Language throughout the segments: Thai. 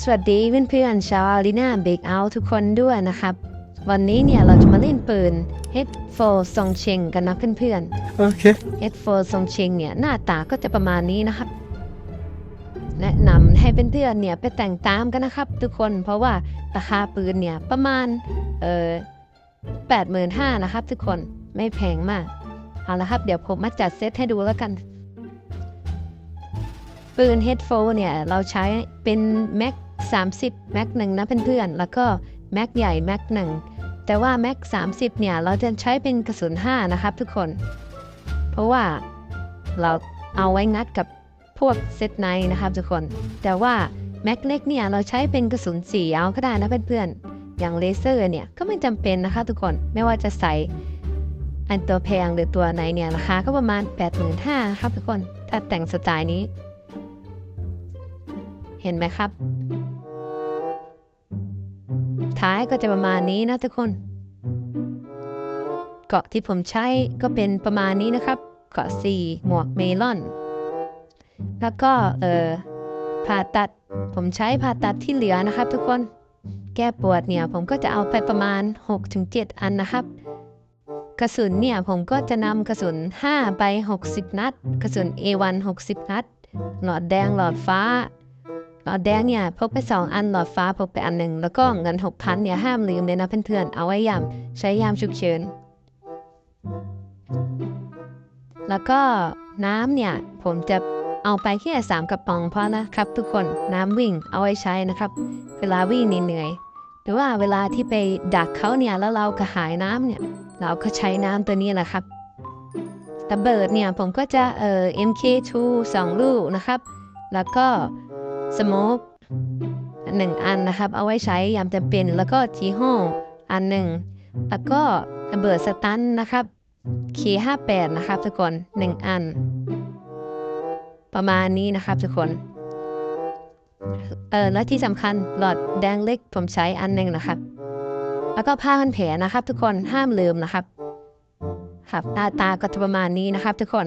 สวัสดีเพื่อนๆชาวอารีนาเบรกเอาทุกคนด้วยนะครับ วันนี้เนี่ยเราจะมาเล่นปืน H4 ซองเชงกันนะเพื่อนโอเคๆ H4 ซองเชงเนี่ยหน้าตาก็จะประมาณนี้นะครับ แนะนำให้เพื่อนๆเนี่ยไปแต่งตามกันนะครับ ทุกคนเพราะว่าราคาปืนเนี่ยประมาณเอ่อแปดหมื่นห้านะครับ ทุกคนไม่แพงมากเอาละครับ เดี๋ยวผมมาจัดเซตให้ดูแล้วกัน ปืน H4 เนี่ย เราใช้เป็น Mac 30 Mac หนึ่งนะเพื่อนๆ แล้วก็ Mac ใหญ่ Mac หนึ่งแต่ว่า Mac 30 เนี่ย เราจะใช้เป็นกระสุน 5 นะครับทุกคน เพราะว่าเราเอาไว้งัดกับพวกเซตไนนะครับทุกคน แต่ว่า Mac เล็กเนี่ย เราใช้เป็นกระสุน 4 เอาก็ได้นะเพื่อนๆ อย่างเลเซอร์เนี่ย ก็ไม่จำเป็นนะคะทุกคน ไม่ว่าจะใส่อันตัวแพงหรือตัวไหนเนี่ยราคาก็ประมาณ 85,000ครับทุกคน ถ้าแต่งสไตล์นี้ เห็นไหมครับ ท้ายก็จะประมาณนี้นะทุกคน เกาะที่ผมใช้ก็เป็นประมาณนี้นะครับ เกาะ4หมวกเมลอน แล้วก็เออผ่าตัดผมใช้ผ่าตัดที่เหลือนะครับ ทุกคน แก้ปวดเนี่ยผมก็จะเอาไปประมาณ 6-7 อันนะครับกระสุนเนี่ยผมก็จะนำกระสุน5ไป 60 นัด กระสุน A1 60 นัด หลอดแดงหลอดฟ้า แดงเนี่ยพกไป2อันหลอดฟ้าพกไปอันหนึ่งแล้วก็เงิน6,000เนี่ยห้ามลืมเลยนะเพื่อนๆเอาไว้ยามใช้ยามฉุกเฉินแล้วก็น้ำเนี่ยผมจะเอาไปแค่สามกระป๋องพอนะครับ ทุกคนน้ำวิ่งเอาไว้ใช้นะครับ เวลาวิ่งเหนื่อยหรือว่าเวลาที่ไปดักเขาเนี่ยแล้วเรากระหายน้ำเนี่ยเราก็ใช้น้ำตัวนี้แหละครับระเบิดเนี่ยผมก็จะเอ่อ MK2 2 ลูกนะครับ แล้วก็ สโมกหนึ่งอันนะครับ เอาไว้ใช้ยามจำเป็น แล้วก็ทีโฮอันหนึ่ง แล้วก็ระเบิดสตันนะครับ K58 นะครับทุกคนหนึ่งอัน ประมาณนี้นะครับทุกคนเออและที่สำคัญหลอดแดงเล็กผมใช้อันหนึ่งนะครับ แล้วก็ผ้าพันแผลนะครับ ทุกคนห้ามลืมนะครับครับหน้าตาก็จะประมาณนี้นะครับ ทุกคน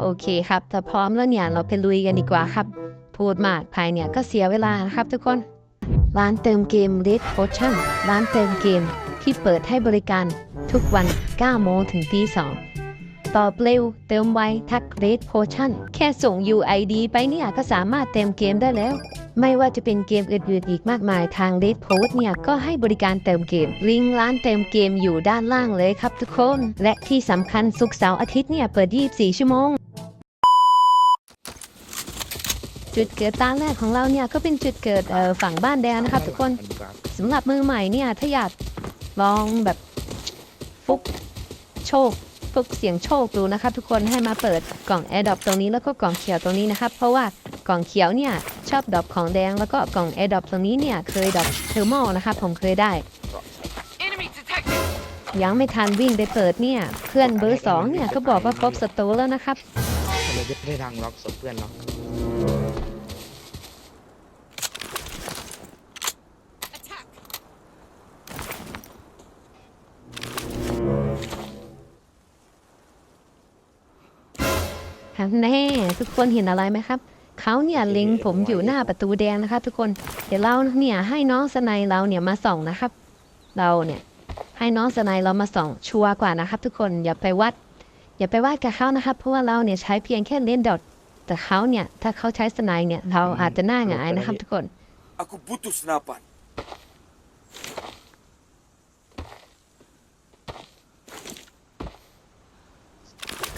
โอเคครับถ้าพร้อมแล้วเนี่ยเราไปลุยกันดีกว่าครับ พูดมากภายเนี่ยก็เสียเวลานะครับทุกคน ร้านเติมเกม Red Potion ร้านเติมเกมที่เปิดให้บริการทุกวัน 9 โมงถึงตี2ตอบเร็ว เติมไว ทัก Red Potion แค่ส่ง UID ไปเนี่ยก็สามารถเติมเกมได้แล้ว ไม่ว่าจะเป็นเกมอื่นๆอีกมากมายทาง Red Post เนี่ยก็ให้บริการเติมเกม ลิงก์ร้านเติมเกมอยู่ด้านล่างเลยครับทุกคน และที่สำคัญศุกร์เสาร์อาทิตย์เนี่ยเปิด 24 ชั่วโมง จุดเกิดตาแรกของเราเนี่ยก็เป็นจุดเกิดเอ่อฝั่งบ้านแดงนะครับ ทุกคนสำหรับมือใหม่เนี่ยถ้าอยากลองแบบฟุกโชคฟุกเสียงโชคดูนะครับ ทุกคนให้มาเปิดกล่องแอร์ดรอปตรงนี้แล้วก็กล่องเขียวตรงนี้นะครับ เพราะว่ากล่องเขียวเนี่ยชอบดรอปของแดงแล้วก็กล่องแอร์ดรอปตรงนี้เนี่ยเคยดรอปเทอร์โมนะครับผมเคยได้ Enemy detected! ยังไม่ทันวิ่งไปเปิดเนี่ยเพื่อนเบอร์สองเนี่ยก็บอกว่าครบสโตร์แล้วนะครับเราจะได้ทางล็อกศพเพื่อนเนา แน่ทุกคนเห็นอะไรไหมครับเขาเนี่ยเล็งผมอยู่หน้าประตูแดงนะครับ ทุกคนเดี๋ยวเราเนี่ยให้น้องสไนเราเนี่ยมาส่องนะครับ เราเนี่ยให้น้องสไนเรามาส่องชัวร์กว่านะครับ ทุกคนอย่าไปวัด อย่าไปวัดกับเขานะครับ เพราะว่าเราเนี่ยใช้เพียงแค่เล่นดอทแต่เขาเนี่ยถ้าเขาใช้สไนเนี่ยเราอาจจะหน้าหงายนะครับ ทุกคน Aku butuh senapan.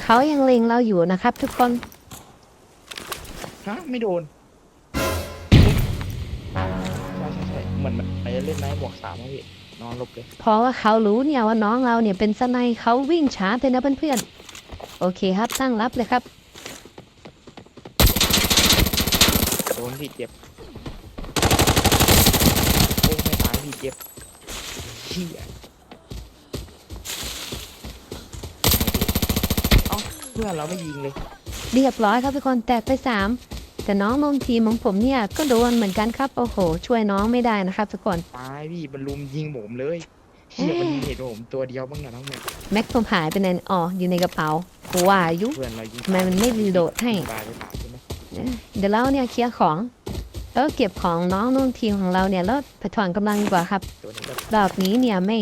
เขายังเล็งเราอยู่นะครับ ทุกคน ฮะไม่โดนใช่ใช่ใช่เหมือนมันไปเล่นไม้หมวกสามอะพี่นอนหลบเลยเพราะว่าเขารู้เนี่ยว่าน้องเราเนี่ยเป็นสไนเขาวิ่งช้าเลยนะเพื่อนๆ โอเคครับตั้งรับเลยครับ โดนพี่เจ็บโอ้ไม่ตายพี่เจ็บเฮีย เอ้าเพื่อนเราไม่ยิงเลย เรียบร้อยครับทุกคนแตกไปสามแต่น้องลงทีมของผมเนี่ยก็โดนเหมือนกันครับโอ้โห ช่วยน้องไม่ได้นะครับทุกคนตายพี่มันลุมยิงผมเลยเฮียมันเห็นผมตัวเดียวบ้างนะทั้งหมดแม็กผมหายไปไหนอ๋ออยู่ในกระเป๋ากูว่าอายุเพื่อนเรายิงทำไมมันไม่รีโหลดให้ ตายไปสามใช่ไหมเดี๋ยวเราเนี่ยเคลียร์ของแล้วเก็บของน้องนุ่นทีมของเราเนี่ยแล้วไปถอนกำลังดีกว่าครับตัวนี้ก็รอบนี้เนี่ยไม่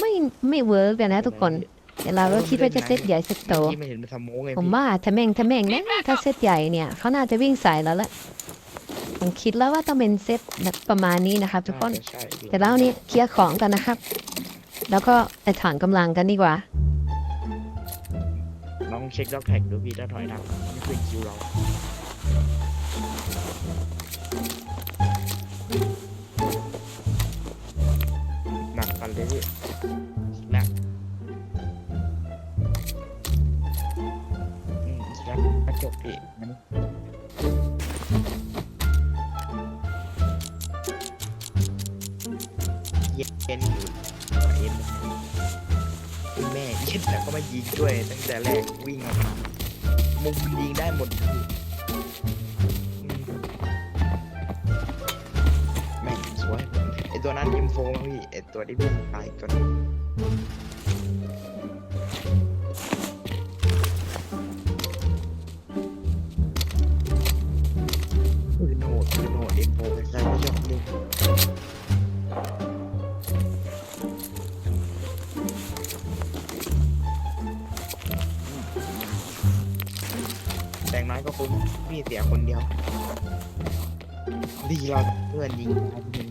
ไม่ไม่เวิร์กเลยนะทุกคน เดี๋ยวเราก็คิดว่าจะเซตใหญ่เซตโต ที่ไม่เห็นมันทำโม้ไงผมพี่ว่าถ้าแม่งถ้าแม่งเนี่ยถ้าเซตใหญ่เนี่ยเขาน่าจะวิ่งใส่แล้วแหละผมคิดแล้วว่าต้องเป็นเซตแบบประมาณนี้นะครับ ทุกคนใช่พี่แต่แล้วนี่เคลียร์ของกันนะครับ แล้วก็ไปถอนกำลังกันดีกว่าน้องเช็คด็อกแท็กดูพี่ถ้าถอยทับไม่ขึ้นคิวเราหนักกันเลยพี่ ครับพี่มันเย็นอยู่เย็นมันแม่เย็นแล้วก็มายิงด้วยตั้งแต่แรกวิ่งออกมามุมยิงได้หมดพี่อืมแม่งสวยไอตัวนั้นยิมโฟมาพี่ไอตัวที่วิ่งตายตัวนั้ ใครๆก็ชอบล่นแต่งน้อยก็คุ้มพี่เสียคนเดียว ดีเราเพื่อนยิงนะครับยิง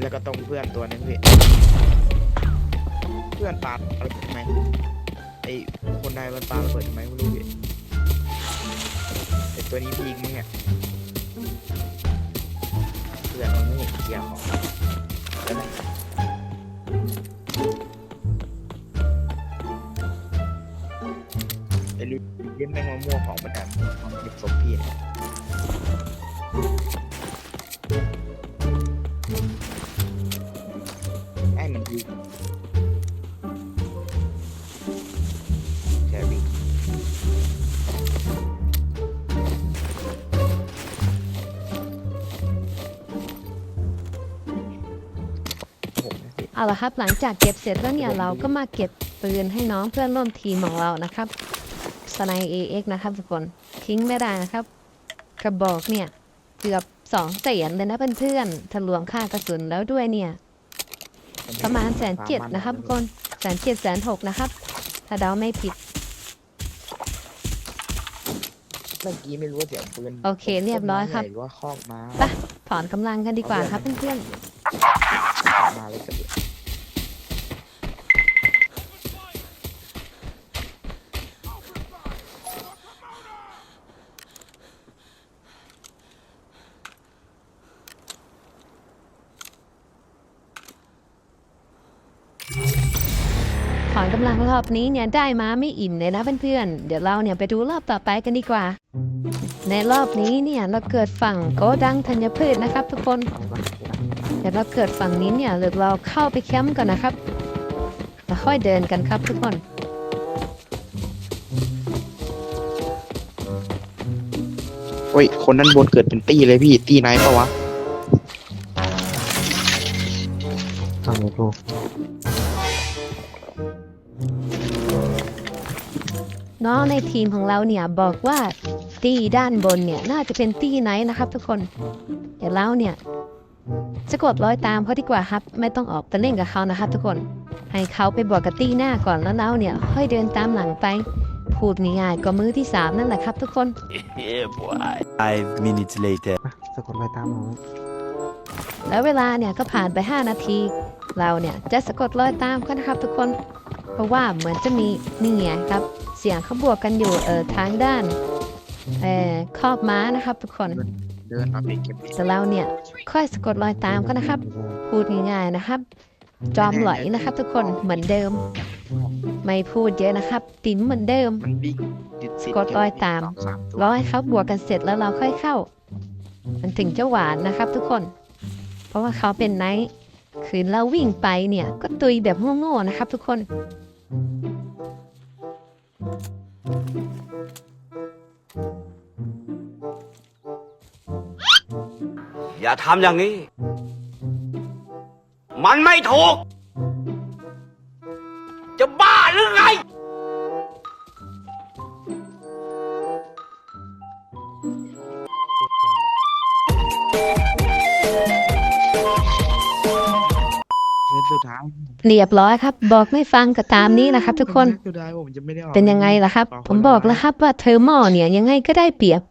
แล้วก็ตรงเพื่อนตัวนึงพี่เพื่อนปาดอะไรทำไมไอคนใดมันปาระเบิดทำไมไม่รู้พี่ไอ ตัวนี้พี่ยิงมั้งเนี่ยเพื่อนมันไม่เห็นเกียร์ของแล้วนะไอ้ลูกเล่นแม่งมะม่วงของมันอะมันเก็บศพพี่ นะสิเอาละครับ หลังจากเก็บเสร็จแล้วเนี่ยเราก็มาเก็บปืนให้น้องเพื่อนร่วมทีมของเรานะครับสไนเอ็กนะครับทุกคนทิ้งไม่ได้นะครับกระบอกเนี่ยเกือบสองแสนเลยนะเพื่อนๆถ้ารวมค่ากระสุนแล้วด้วยเนี่ย ประมาณแสนเจ็ดนะครับทุกคนแสนเจ็ดแสนหกนะครับ ถ้าเดาไม่ผิดเมื่อกี้ไม่รู้ว่าเสียงปืนโอเคเรียบร้อยครับหรือว่าคอกมาไปถอนกำลังกันดีกว่าครับเพื่อนมาเลยกัน อนกำลังรอบนี้เนี่ยได้มาไม่อิ่มเลยนะเพื่อนๆ เดี๋ยวเราเนี่ยไปดูรอบต่อไปกันดีกว่า ในรอบนี้เนี่ยเราเกิดฝั่งโกดังธัญพืชนะครับทุกคน เดี๋ยวเราเกิดฝั่งนี้เนี่ยเดี๋ยวเราเข้าไปแคมป์ก่อนนะครับแล้วค่อยเดินกันครับทุกคนโอ้ย คนนั้นบนเกิดเป็นตี้เลยพี่ ตี้ไหนปะวะทำไมลูก น้องในทีมของเราเนี่ยบอกว่าตี้ด้านบนเนี่ยน่าจะเป็นตี้ไหนนะครับ ทุกคน เดี๋ยวเราเนี่ยจะกดร้อยตามเขาดีกว่าครับ ไม่ต้องออกไปเล่นกับเขานะครับ ทุกคน ให้เขาไปบอกกับตี้หน้าก่อนแล้วเราเนี่ยค่อยเดินตามหลังไป พูดง่ายๆก็มือที่สามนั่นแหละครับ ทุกคน Yeah, boy. Five minutes later. อะสะกดรอยตามเอาไว้แล้วเวลาเนี่ยก็ผ่านไป 5 นาที เราเนี่ยจะสะกดรอยตามเขานะครับทุกคน เพราะว่าเหมือนจะมีนี่ไงครับ เสียงเขาบวกกันอยู่เออทางด้านเออคอบม้านะครับทุกคนเดินมาไปเก็บแต่เราเนี่ยค่อยสะกดรอยตามเขานะครับ พูดง่ายๆนะครับ จอมหลอยนะครับทุกคนเหมือนเดิม ไม่พูดเยอะนะครับ ติ๋มเหมือนเดิม มันวิ่งติดสะกดรอยตาม รอให้เขาบวกกันเสร็จแล้วเราค่อยเข้า มันถึงจะหวานนะครับทุกคน เพราะว่าเขาเป็นไนท์ คืนเราวิ่งไปเนี่ย ก็ตุยแบบโง่ๆนะครับทุกคน อย่าทำอย่างนี้ มันไม่ถูก จะบ้าหรือไง ท้ายเรียบร้อยครับ บอกไม่ฟังก็ตามนี้นะครับ ทุกคน สุดท้ายผมจะไม่ได้ออกเป็นยังไงล่ะครับขอผมบอกแล้วครับว่าเทอร์โมเนี่ยยังไงก็ได้เปรียบ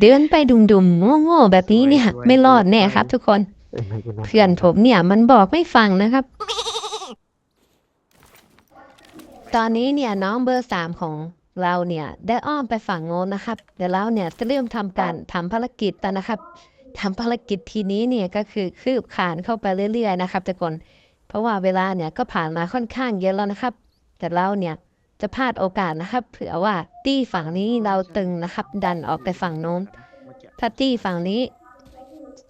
เดินไปดุมๆโง่ๆแบบนี้เนี่ย ไม่รอดแน่ครับ ทุกคนเอ็มให้กูนะเพื่อนผมเนี่ยมันบอกไม่ฟังนะครับ ตอนนี้เนี่ยน้องเบอร์สามของเราเนี่ยได้อ้อมไปฝั่งโน้นนะครับ เดี๋ยวเราเนี่ยจะเริ่มทำการทำภารกิจแล้วนะครับทำภารกิจทีนี้เนี่ยก็คือคืบขานเข้าไปเรื่อย ๆ นะครับทุกคน เพราะว่าเวลาเนี่ยก็ผ่านมาค่อนข้างเยอะแล้วนะครับ แต่เราเนี่ยจะพลาดโอกาสนะครับ เผื่อว่าตี้ฝั่งนี้เราตึงนะครับ ดันออกไปฝั่งโน้นถ้าตี้ฝั่งนี้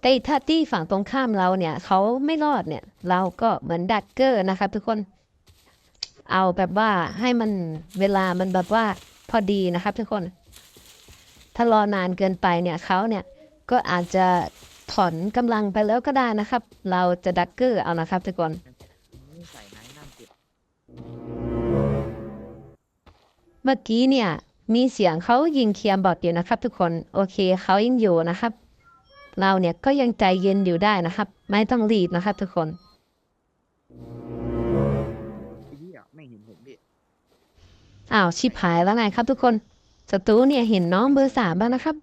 แต่ถ้าตี้ฝั่งตรงข้ามเราเนี่ยเขาไม่รอดเนี่ย เราก็เหมือนดักเกอร์นะครับ ทุกคนเอาแบบว่าให้มันเวลามันแบบว่าพอดีนะครับ ทุกคน ถ้ารอนานเกินไปเนี่ยเขาเนี่ยก็อาจจะถอนกำลังไปแล้วก็ได้นะครับ เราจะดักเกอร์เอานะครับทุกคน เมื่อกี้เนี่ยมีเสียงเขายิงเคลียร์บอทอยู่นะครับ ทุกคนโอเคเขายังอยู่นะครับ เราเนี่ยก็ยังใจเย็นอยู่ได้นะครับ ไม่ต้องรีบนะครับ ทุกคนไอ้เหี้ยไม่เห็นผมดิอ้าวชิบหายแล้วไงครับ ทุกคนศัตรูเนี่ยเห็นน้องเบอร์สามบ้างนะครับ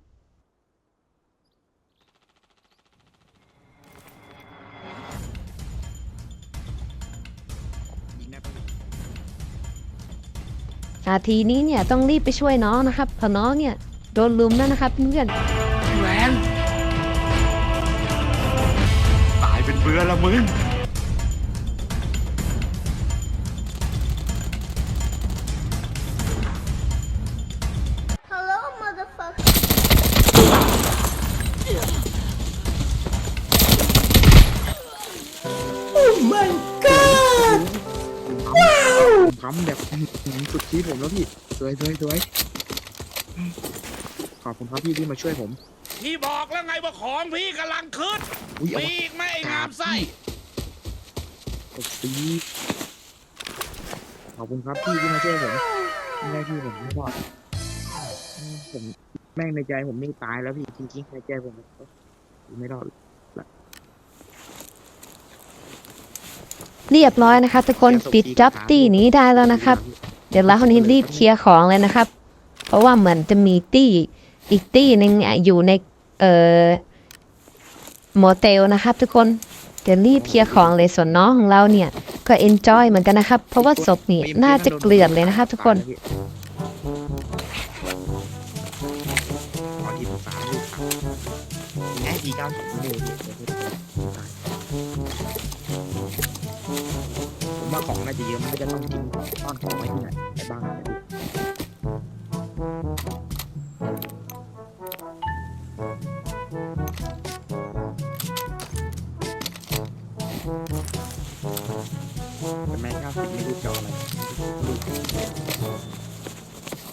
นาทีนี้เนี่ยต้องรีบไปช่วยน้องนะครับเพราะน้องเนี่ยโดนลุมแล้วนะครับเพื่อนแหวนตายเป็นเบื่อละมึง Hello, motherfucker. ทำแบบอื้อหือ สุดที่ผมแล้วพี่สวยสวยสวยขอบคุณครับพี่ที่มาช่วยผมพี่บอกแล้วไงว่าของพี่กำลังขึ้นอุ้ยเอามีอีกไหมไอ้งามไส้ตบตีขอบคุณครับพี่ที่มาช่วยผมไม่ได้พี่ผมไม่รอดผมแม่งในใจผมนี่ตายแล้วพี่จริงๆในใจผมไม่รอดๆเรียบร้อยนะครับทุกคนปิดจ็อบตี้นี้ได้แล้วนะครับ เดี๋ยวเราคนนี้รีบเคลียร์ของเลยนะครับ เพราะว่าเหมือนจะมีตี้อีกตี้หนึงเนี่ยอยู่ในเอ่อโมเตลนะครับ ทุกคนเดี๋ยวรีบเคลียร์ของเลยส่วนน้องของเราเนี่ยก็เอนจอยเหมือนกันนะครับ เพราะว่าศพนี่น่าจะเกลื่อนเลยนะครับ ทุกคนขอทีสามลูครับแง่ทีเก้าสิบนี่เลย ว่าของน่าจะเยอะมันก็จะต้องทิ้งต้อนของไว้ที่ไหนไปบ้างเป็นแม่เก้าสิบไม่รู้จะเอาอะไร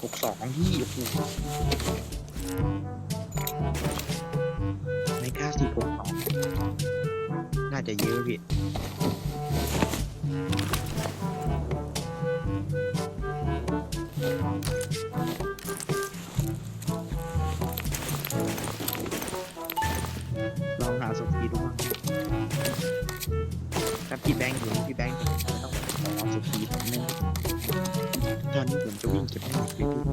หกสองที่โอ้โหไม่กล้าสี่หกสองน่าจะเยอะพี่ ถ้าพี่แบงค์อยู่พี่แบงค์จะต้องขอสมพีผมแน่ตอนนี้ผมจะวิ่งเก็บให้หมดเลยพี่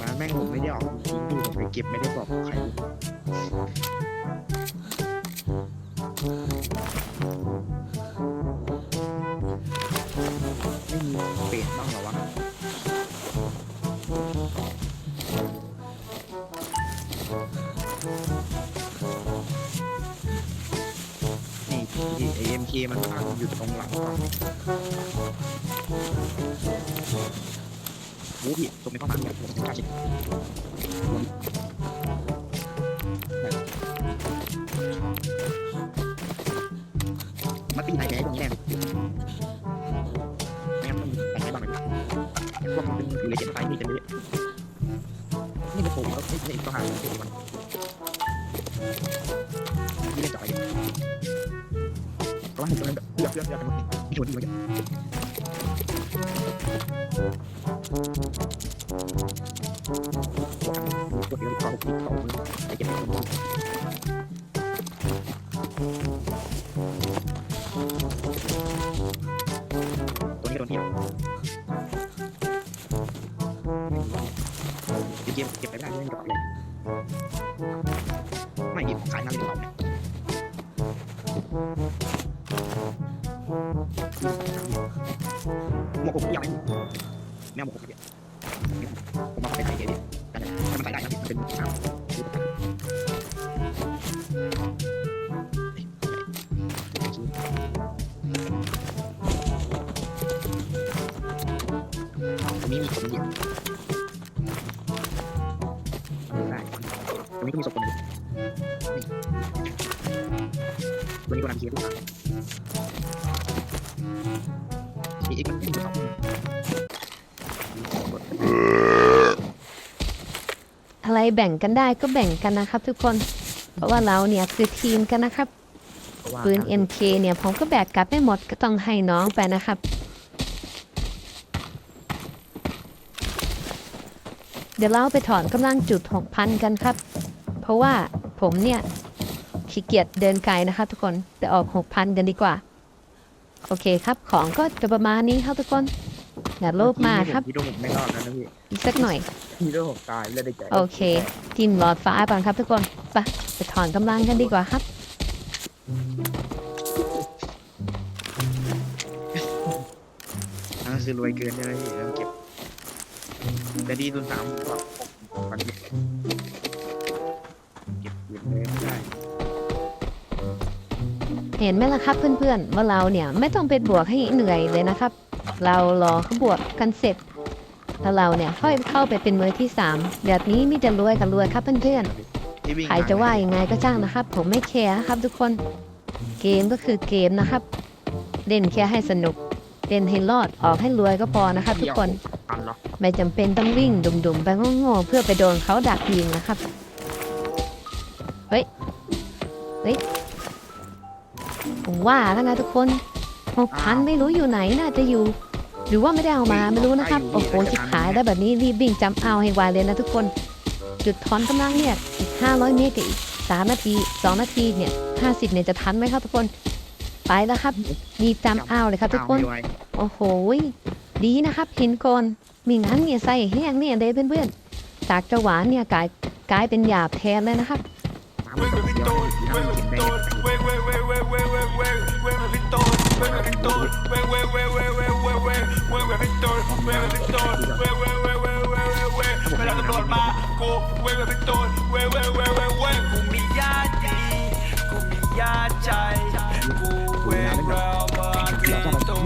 มาแม่งผมไม่ได้ออกจริงดูผมไปเก็บไม่ได้บอกใคร มาตีไหนแกตรงนี้แน่ไม่งั้นมันแต่งให้บ้างไหมพวกมันเป็นอยู่ในเจ็ดไฟนี่จะไม่ได้นี่เป็นโผล่แล้วไม่ใช่ต้องหาตัวมันนี่เล่นจ่อยเพราะว่าเห็นตรงนั้นแบบเลือกเลือกเลือกกันหมดเลยมีชนที่มันกด มัน แบ่งกันได้ก็แบ่งกันนะครับทุกคน เพราะว่าเราเนี่ยคือทีมกันนะครับ ปืน MK เนี่ยผมก็แบกกลับไม่หมดก็ต้องให้น้องไปนะครับ เดี๋ยวเราไปถอนกำลังจุด6,000กันครับ เพราะว่าผมเนี่ยขี้เกียจเดินไกลนะครับทุกคนแต่ออก6,000กันดีกว่า โอเคครับของก็จะประมาณนี้ครับทุกคน อย่าโลภมากครับพี่โดผมไม่รอดแล้วนะพี่อีกสักหน่อยพี่โดผมตายเลยได้ใจโอเคทิมหลอดฟ้าก่อนครับทุกคนไปไปถอนกำลังกันดีกว่าครับนั่นคือรวยเกินใช่ไหมพี่แล้วเก็บแต่ดีตุนสามก็ปันเก็บเก็บเก็บเลยไม่ได้เห็นไหมล่ะครับเพื่อนๆว่าเราเนี่ยไม่ต้องไปบวกให้เหนื่อยเลยนะครับ เรารอขบวกกันเสร็จแล้วเราเนี่ยค่อยเข้าไปเป็นมือที่สามแบบนี้มีแต่รวยกับรวยครับเพื่อนๆใครจะว่ายังไงก็จ้างนะครับ ผมไม่แคร์ครับทุกคนเกมก็คือเกมนะครับ เล่นแค่ให้สนุกเล่นให้รอดออกให้รวยก็พอนะครับ ทุกคนไม่จำเป็นต้องวิ่งดุ่มๆไปง่ๆเพื่อไปโดนเขาดักยิงนะครับเฮ้ยเฮ้ยผมว่าแล้วนะทุกคนหกพันไม่รู้อยู่ไหนน่าจะอยู่ หรือว่าไม่ได้เอามาไม่รู้นะครับ โอ้โหชิบหายได้แบบนี้รีบวิ่งจำเอาให้ไวเลยนะทุกคน จุดถอนกำลังเนี่ยอีก 500 เมตรกับอีก 3 นาที 2 นาทีเนี่ย50เนี่ยจะทันไหมครับทุกคน ไปแล้วครับรีบจำเอาเลยครับทุกคนเอาไม่ไหวโอ้โหยดีนะครับเห็นก่อนมีงั้นเนี่ยใส่แห้งเนี่ยเลยเพื่อนๆจากจะหวานเนี่ยกลายกลายเป็นหยาบแทนเลยนะครับ สามคนเดียวห้าสิบได้เวลาตำรวจมากูเว้ยเว้ยเป็นตัวเว้ยเว้ยเว้ยเว้ยเว้ยกูมีญาติดีกูมีญาติใจกูเว้ยแววมาเป็นตัว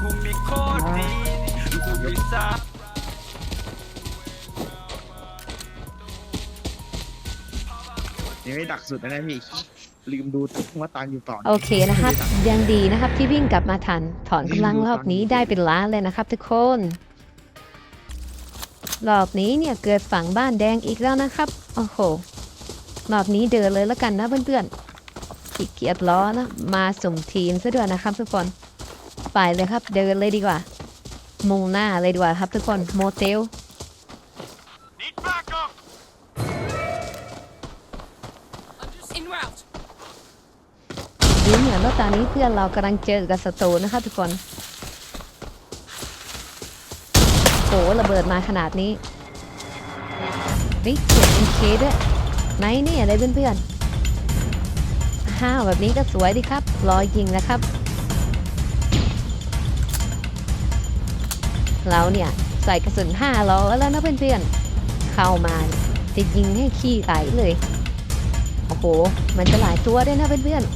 กูมีโคตรดีกูมีสายังไม่ดักสุดนะพี่ ลืมดูว่าตังอยู่ต่อโอเคนะครับ ยังดีนะครับที่วิ่งกลับมาทัน ถอนกำลังรอบนี้ได้เป็นล้านเลยนะครับทุกคน รอบนี้เนี่ยเกิดฝั่งบ้านแดงอีกแล้วนะครับ โอ้โห รอบนี้เดินเลยแล้วกันนะเพื่อนๆขี้เกียจล้อนะ มาสุ่มทีมซะด้วยนะครับทุกคน ไปเลยครับเดินเลยดีกว่ามุ่งหน้าเลยดีกว่าครับทุกคนโมเตล ดูเหมือนว่าตอนนี้เพื่อนเรากำลังเจอกับศัตรูนะครับทุกคนโหระเบิดมาขนาดนี้เฮ้ยเก็บเป็นเคด้วยไหนเนี่ยอะไรเพื่อนๆห้าวแบบนี้ก็สวยดีครับ รอยิงนะครับ เราเนี่ยใส่กระสุนห้าล้อแล้วนะเพื่อนๆ เข้ามาจะยิงให้ขี้ไหลเลย โอ้โห มันจะหลายตัวด้วยนะเพื่อนๆเอาเฮ้ย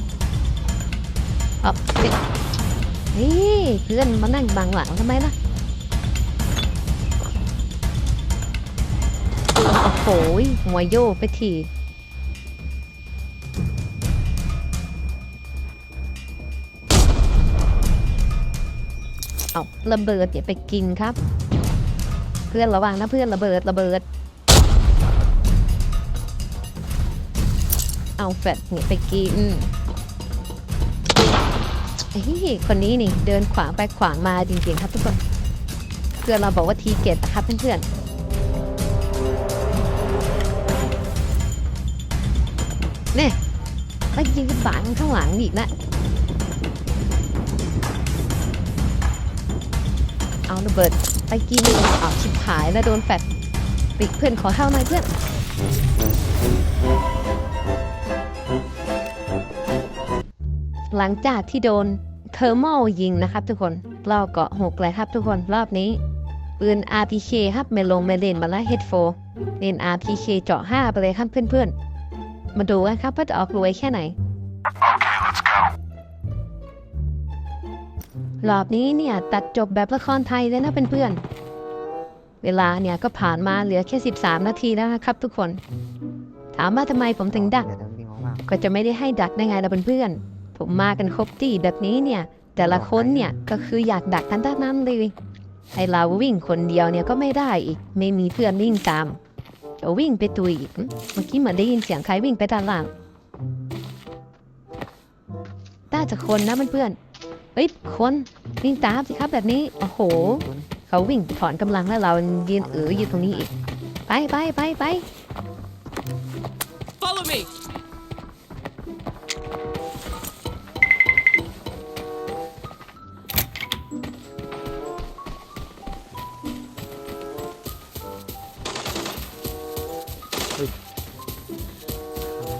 นี่เพื่อนมานั่งบังหลังทำไมล่ะโอ้โหหัวโยไปทีเอาระเบิดอย่าไปกินครับ เพื่อนระวังนะเพื่อนระเบิดระเบิด เอาแฟดเนี่ยไปกิน เฮ้ยคนนี้นี่เดินขวางไปขวางมาจริงๆครับทุกคน เพื่อนเราบอกว่าทีเกตนะครับเพื่อนๆเนี่ยแล้วยิงกระบางข้างหลังอีกนะเอาระเบิดไปกินเอาชิบหายแล้วโดนแฟดปิเพื่อนขอเข้าหน่อยเพื่อน หลังจากที่โดนเทอร์โมยิงนะครับทุกคนเราเกาะหกเลยครับทุกคนรอบนี้ปืน RPK ครับไม่ลงไม่เล่นมาละ H4 เล่น RPK เจาะ5ไปเลยครับเพื่อนๆ มาดูกันครับว่าจะออกรวยแค่ไหน รอบนี้เนี่ย ตัดจบแบบละครไทยเลยนะเพื่อนๆ เวลาเนี่ยก็ผ่านมาเหลือแค่ 13 นาทีแล้วนะครับทุกคน ถามว่าทำไมผมถึงดัก ก็จะไม่ได้ให้ดักได้ไงล่ะเพื่อนๆ ผมมากันครบที่แบบนี้เนี่ย แต่ละคนเนี่ยก็คืออยากดักกันทั้งนั้นเลยไอเราวิ่งคนเดียวเนี่ยก็ไม่ได้อีก ไม่มีเพื่อนวิ่งตามจะวิ่งไปตุยอีกเมื่อกี้เหมือนได้ยินเสียงใครวิ่งไปด้านล่างน่าจะคนนะเพื่อนๆเอ้ยคนวิ่งตามสิครับแบบนี้โอ้โห เขาวิ่งถอนกำลังแล้วเรายืนเอออยู่ตรงนี้อีก ไปไปไปไป Follow me.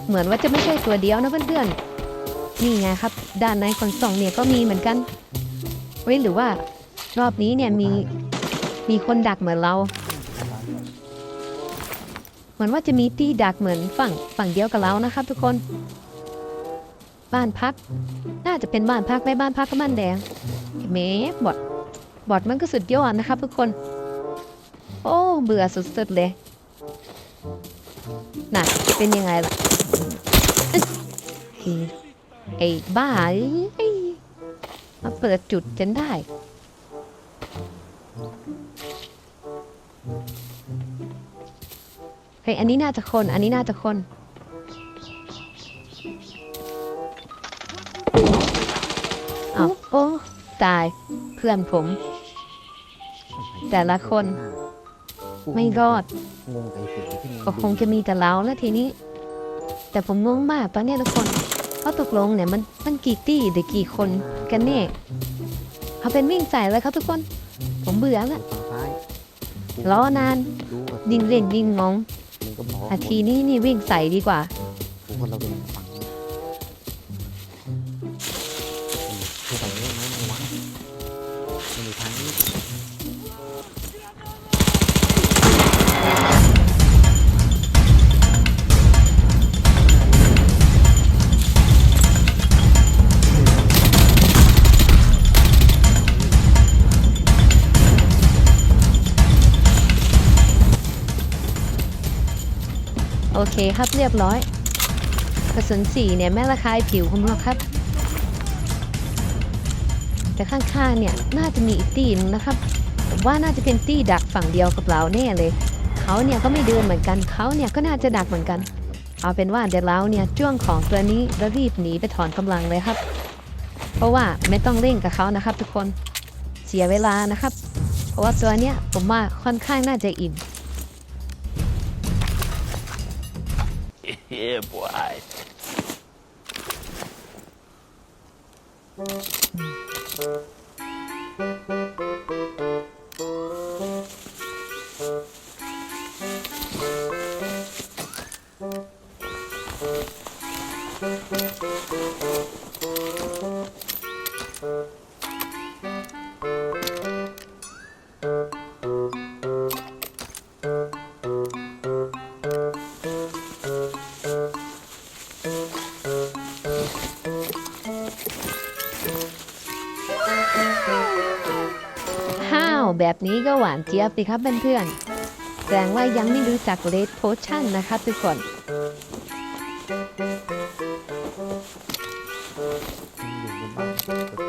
เหมือนว่าจะไม่ใช่ตัวเดียวนะเพื่อนๆ นี่ไงครับ ด้านในคนส่องเนี่ยก็มีเหมือนกันเว้ยหรือว่ารอบนี้เนี่ยมีมีคนดักเหมือนเรา เหมือนว่าจะมีตีดักเหมือนฝั่งฝั่งเดียวกับเรานะครับ ทุกคน บ้านพัก น่าจะเป็นบ้านพักไม่บ้านพักก็บ้านแดงเมบอดบอดมันก็สุดยอดนะครับ ทุกคน โอ้เบื่อสุดๆเลย น่ะ เป็นยังไงล่ะไอ้บ้าเอ้มาเปิดจุดจนได้ เฮ้ย อันนี้น่าจะคน อันนี้น่าจะคนอาโอ้ตาย เพื่อนผม แต่ละคน ไม่รอด งงไอ้สิ่งที่ก็คงจะมีแต่เราแล้วทีนี้ แต่ผมงงมากตอนเนี้ยทุกคนเขาตกลงเนี่ยมันมันกี่ตี้หรือกี่คนกันแน่เขาเป็นวิ่งใส่เลยครับทุกคน ผมเบื่อละฝั่งซ้ายรอนานดูว่ายิ่งเล่นยิ่งงงมันก็บอกอาทีนี้นี่วิ่งใส่ดีกว่ากูคนเราเป็นฝั่งนี้ โอเคครับเรียบร้อยกระสุนสีเนี่ยไม่ระคายผิวผมหรอกครับ แต่ข้างๆเนี่ยน่าจะมีอีกตีนนะครับผมว่าน่าจะเป็นตีดักฝั่งเดียวกับเราแน่เลย เขาเนี่ยก็ไม่เดินเหมือนกันเขาเนี่ยก็น่าจะดักเหมือนกัน เอาเป็นว่าเดี๋ยวเราเนี่ยจ้วงของตัวนี้แล้วรีบหนีไปถอนกำลังเลยครับ เพราะว่าไม่ต้องเร่งกับเขานะครับ ทุกคนเสียเวลานะครับ เพราะว่าตัวเนี้ยผมว่าค่อนข้างน่าจะอิ่ม Yeah, boy. แบบนี้ก็หวานเจี๊ยบสิครับเพื่อนๆแสดงว่ายังไม่รู้จักเลดโพชั่นนะครับทุกคน อินบ้านประตู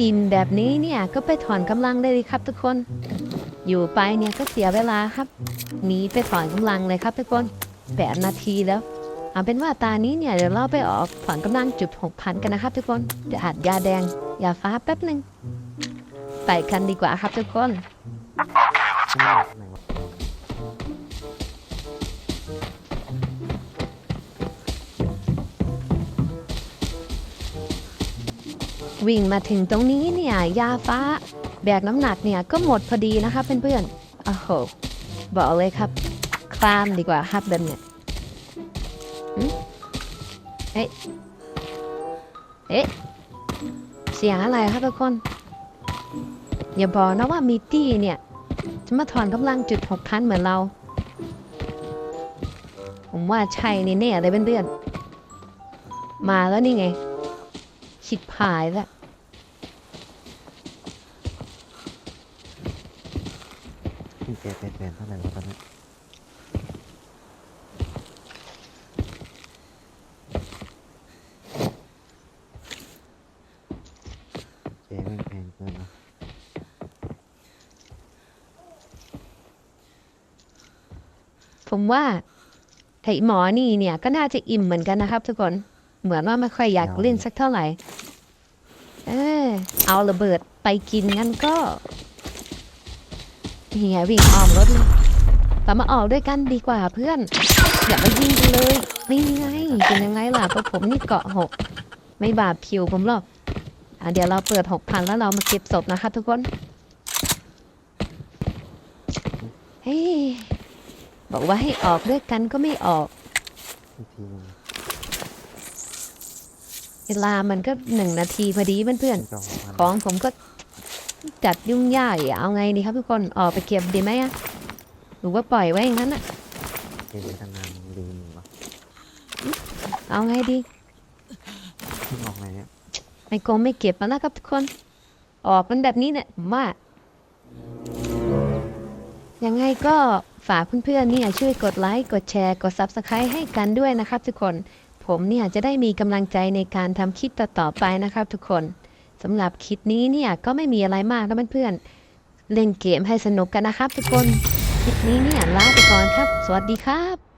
อิ่มแบบนี้เนี่ยก็ไปถอนกำลังได้เลยครับทุกคน อยู่ไปเนี่ยก็เสียเวลาครับ หนีไปถอนกำลังเลยครับทุกคนแปดนาทีแล้ว เอาเป็นว่าตานี้เนี่ยเดี๋ยวเราไปออกถอนกำลังจุดหกพันกันนะครับทุกคนจะหัดยาแดงยาฟ้าแป๊บหนึ่งไปกันดีกว่าครับทุกคน วิ่งมาถึงตรงนี้เนี่ยยาฟ้า แบกน้ำหนักเนี่ยก็หมดพอดีนะครับเพื่อนๆโอ้โหบอกเลยครับ คลามดีกว่าครับแบบเนี้ยเอ๊ะเอ๊ะเสียงอะไรครับทุกคน อย่าบอกนะว่ามีตี้เนี่ย จะมาถอนกำลังจุดหกพันเหมือนเรา ผมว่าใช่แน่ๆเลยเพื่อนๆมาแล้วนี่ไง ชิดพายแล้ว พี่เจเป็นแฟนเท่าไหร่วะตอนนี้เจแม่งแพงเกินนะผมว่าไอ้หมอนี่เนี่ยก็น่าจะอิ่มเหมือนกันนะครับ ทุกคน เหมือนว่าไม่ค่อยอยากเล่นสักเท่าไหร่ เออเอาระเบิดไปกินงั้นก็ นี่ไงวิ่งอ้อมรถเลยเรามาออกด้วยกันดีกว่าเพื่อน อย่ามายิงกันเลยนี่ไงเป็นยังไงล่ะเพราะผมนี่เกาะหก ไม่บาดผิวผมหรอกอะเดี๋ยวเราเปิดหกพันแล้วเรามาเก็บศพนะคะทุกคน เฮ้ยบอกว่าให้ออกด้วยกันก็ไม่ออก เวลามันก็หนึ่งนาทีพอดีเพื่อนจองพันๆของผมก็ จัดยุ่งยากอะเอาไงดีครับทุกคนออกไปเก็บดีไหมอะหรือว่าปล่อยไว้อย่างนั้นอะเจเป็นทำงานลืมวะเอาไงดีที่ออกไหนเนี่ยไม่โกงไม่เก็บแล้วนะครับทุกคน ออกมันแบบนี้เนี่ยผมว่ายังไงก็ฝากเพื่อนๆเนี่ยช่วยกดไลค์กดแชร์กด Subscribe ให้กันด้วยนะครับทุกคน ผมเนี่ยจะได้มีกำลังใจในการทำคลิปต่อๆไปนะครับทุกคน สำหรับคลิปนี้เนี่ยก็ไม่มีอะไรมากนะเพื่อนๆเล่นเกมให้สนุกกันนะครับทุกคน คลิปนี้เนี่ยลาไปก่อนครับ สวัสดีครับ